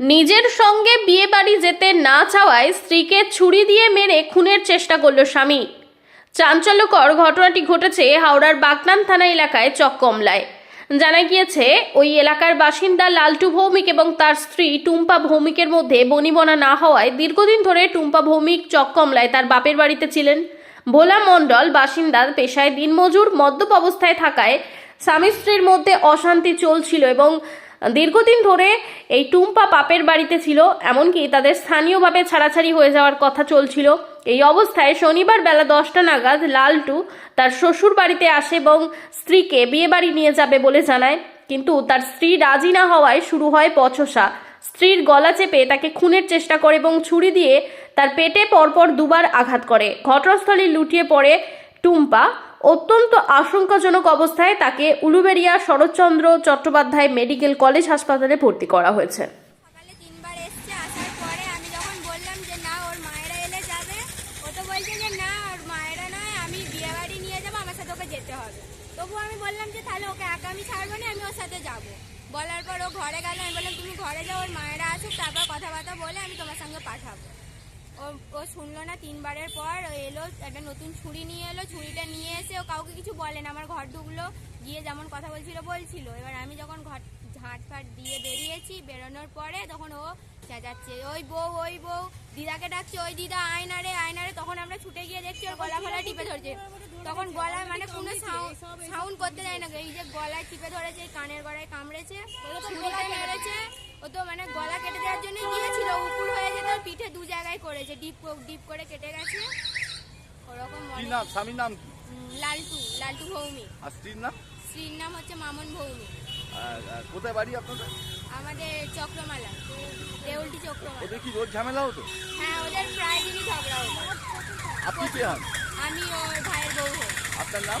নিজের সঙ্গে বিয়ে বাড়ি যেতে না চাওয়ায় স্ত্রীকে ছুরি দিয়ে মেরে খুনের চেষ্টা করল স্বামী। চাঞ্চল্যকর ঘটনাটি ঘটেছে হাওড়ার বাগনান থানা এলাকায় চককমলায় জানা গিয়েছে, ওই এলাকার বাসিন্দা লালটু ভৌমিক এবং তার স্ত্রী টুম্পা ভৌমিকের মধ্যে বনিবনা না হওয়ায় দীর্ঘদিন ধরে টুম্পা ভৌমিক চককমলায় তার বাপের বাড়িতে ছিলেন। ভোলা মণ্ডল বাসিন্দার পেশায় দিনমজুর মদ্যপ অবস্থায় থাকায় স্বামী স্ত্রীর মধ্যে অশান্তি চলছিল এবং দীর্ঘদিন ধরে এই টুম্পা পাপের বাড়িতে ছিল, এমনকি তাদের স্থানীয়ভাবে ছাড়াছাড়ি হয়ে যাওয়ার কথা চলছিল। এই অবস্থায় শনিবার বেলা দশটা নাগাদ লালটু তার শ্বশুর বাড়িতে আসে এবং স্ত্রীকে বিয়ে বাড়ি নিয়ে যাবে বলে জানায়। কিন্তু তার স্ত্রী রাজি না হওয়ায় শুরু হয় পচসা স্ত্রীর গলা চেপে তাকে খুনের চেষ্টা করে এবং ছুরি দিয়ে তার পেটে পরপর দুবার আঘাত করে। ঘটনাস্থলে লুটিয়ে পড়ে টুম্পা। অত্যন্ত আশঙ্কাজনক অবস্থায় তাকে উলুবেড়িয়া শরৎচন্দ্র চট্টোপাধ্যায় মেডিকেল কলেজ হাসপাতালে ভর্তি করা হয়েছে। আমি বললাম যে ওকে আমি বললাম যে তাহলে ওকে একা আমি ছাড়বো না, আমি ওর সাথে যাব। বলার পর ও ঘরে গেল, আমি বললাম, তুমি ঘরে যাও, ওর মায়েরা আসুক তারপর কথাবার্তা বলে আমি তোমার সঙ্গে পাঠাবো। ও শুনলো না তিনবারের পর এলো, একটা নতুন ছুরি নিয়ে এলো, ছুরিটা নিয়ে এসে ও কাউকে কিছু বলে না, আমার ঘর ঢুকলো, গিয়ে যেমন কথা বলছিল বলছিল। এবার আমি যখন ঘর, ঝাঁট ফাট দিয়ে বেরিয়েছি, বেরোনোর পরে তখন ও চেঁচাচ্ছে, ওই বউ ওই বউ, দিদাকে ডাকছে, ওই দিদা আয়নারে আয়নারে। তখন আমরা ছুটে গিয়ে দেখছি ওর গলা ফলা টিপে ধরছে। তখন গলায় মানে কোনো সাউন্ড করতে যায় না এই যে গলায় টিপে ধরেছে, কানের গলায় কামড়েছে মেরেছে ও তো মানে গলা কেটে দেওয়ার জন্য গিয়েছিল উপুর হয়ে যেত পিঠে দু জায়গায় করেছে ডিপ ডিপ করে কেটে গেছে। ওরকম কি নাম? স্বামীর নাম কি? লালটু লালটু ভৌমিক আর স্ত্রীর নাম? স্ত্রীর নাম হচ্ছে মামন আর কোথায় বাড়ি আপনাদের? আমাদের চক্রমালা দেউলটি চক্রমালা। ওদের কি রোজ ঝামেলা হতো? হ্যাঁ ওদের প্রায় দিনই ঝগড়া হতো। আপনি কে হন? আমি ওর ভাইয়ের বউ আপনার নাম?